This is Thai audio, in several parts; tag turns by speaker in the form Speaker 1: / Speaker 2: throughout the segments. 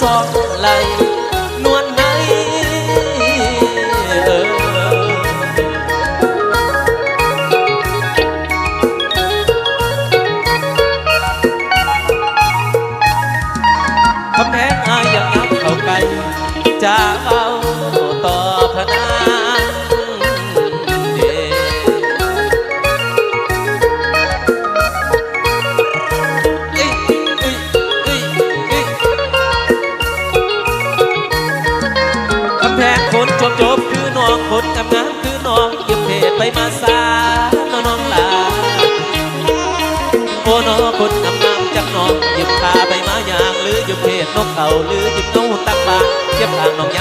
Speaker 1: ส เพศนกเขาหรือหยิบเงาตั้งบาเทียบทางน้องย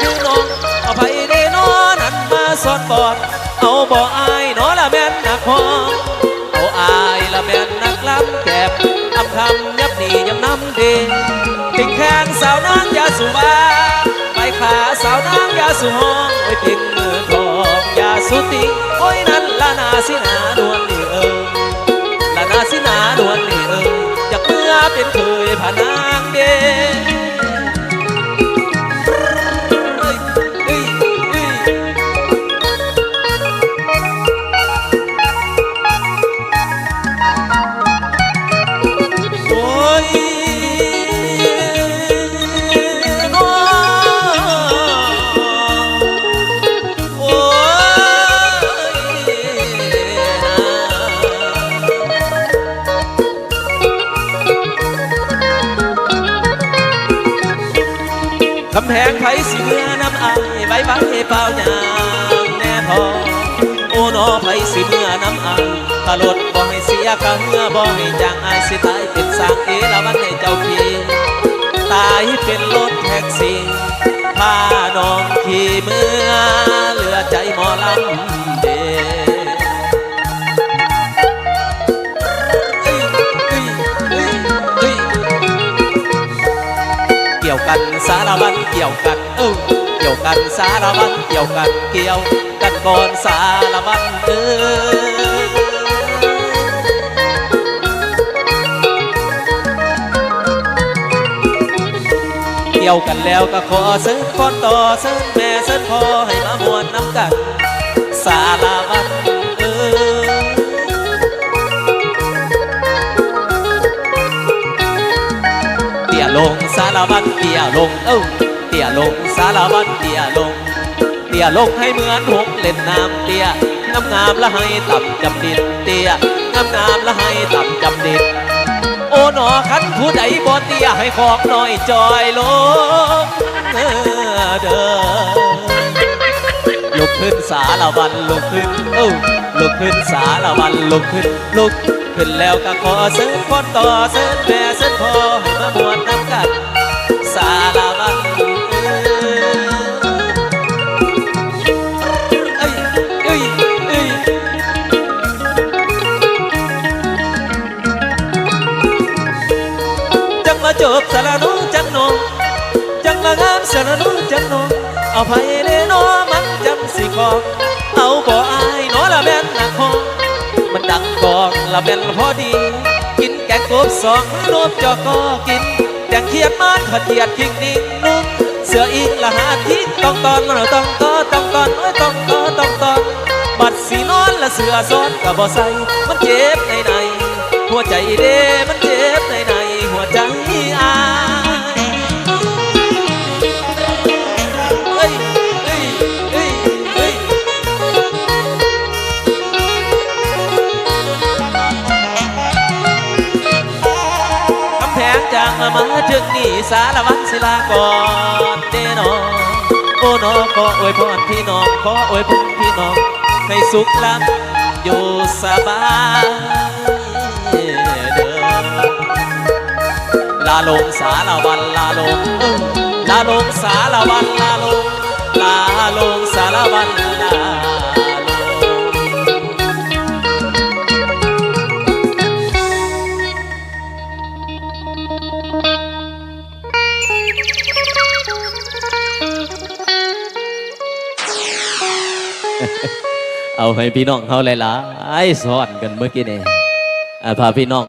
Speaker 1: คือน้องเอาไปได้นอนั่นมาสอนบอดเอาบ่อายนอละแม่นนักพองเอาอายละแม่นนักลำแก็บอำคำยับหนียำน้ำเดงติงแข้งสาวนางยาสุวาไปขาสาวนางยาสุห้องไว้ติงมือทองยาสุติงโอ้ยนั่นละนาสินานวลนี่เออละนาสินานวลนี่เอออยากเมื่อเป็นเคยผานางเดำแพงไผสิเมื่อน้ำอายใบใบเปล่าหยางแน่พอโอ้นอไผสิเมื่อน้ำอายถ้ารถบ่ให้เสียกะเมื่อบ่ให้จางอายสิตายเป็นสางเอละวัน กันสารวัตรเกี่ยวกันเออเกี่ยวกันสารวัตรเกี่ยวกันเกี่ยวกันก่อนสารวัตรเออเกี่ยวกันแล้วก็ขอเสิร์ฟอนต่อเสิร์ฟแม่เสิร์ฟพ่อให้มามวนน้ำกัน สารวัตร วัตรเตี่ยลงเอ้าเตี่ยลงสารวัตรเตี่ยลง เตี่ยลงให้เหมือนหงเล่นน้ำเตี่ยงามงามละให้ต่ำจำดินเตี่ยงามงามละให้ต่ำจำดินโอ้หนอขันผู้ใดบ่เตี่ยให้ของน้อยจอยลงเด้อลุกขึ้นสารวันลุกขึ้นเอ้าลุกขึ้นสารวันลุกขึ้นลุกขึ้นแล้วก็ขอเสิร์ฟคนต่อเสิร์ฟแม่เสิร์ฟพ่อให้มามวนน้ำกัน ไผเนโนมันจังสิกองเอาบ่อายเนอละแม่นนักฮองมันดังกองละแม่นพอดี กินแกงกบสองรวบจอก็กินแกงเขียดมันขดเขียดคิงนิ่งนุ่งเสืออิงละหาทิศต้องตอนเราต้องก็ต้องตอนโอ้ยต้องก็ต้องตอนบัดสีนอนละเสือซ้อนก็บ่ใส่มันเจ็บในในหัวใจเด้มัน นี่สารวัตรศิลาก่อนเดนอโอ้นอขออวยพรพี่น้องขออวยพรพี่น้องให้สุขลำอยู่สบายเด้อลาลงสารวันลาลงลาลงสารวันลาลงลาลงสารวัน ให้พี่น้องเขาหลายๆสอนกันเมื่อกี้นี่พาพี่น้อง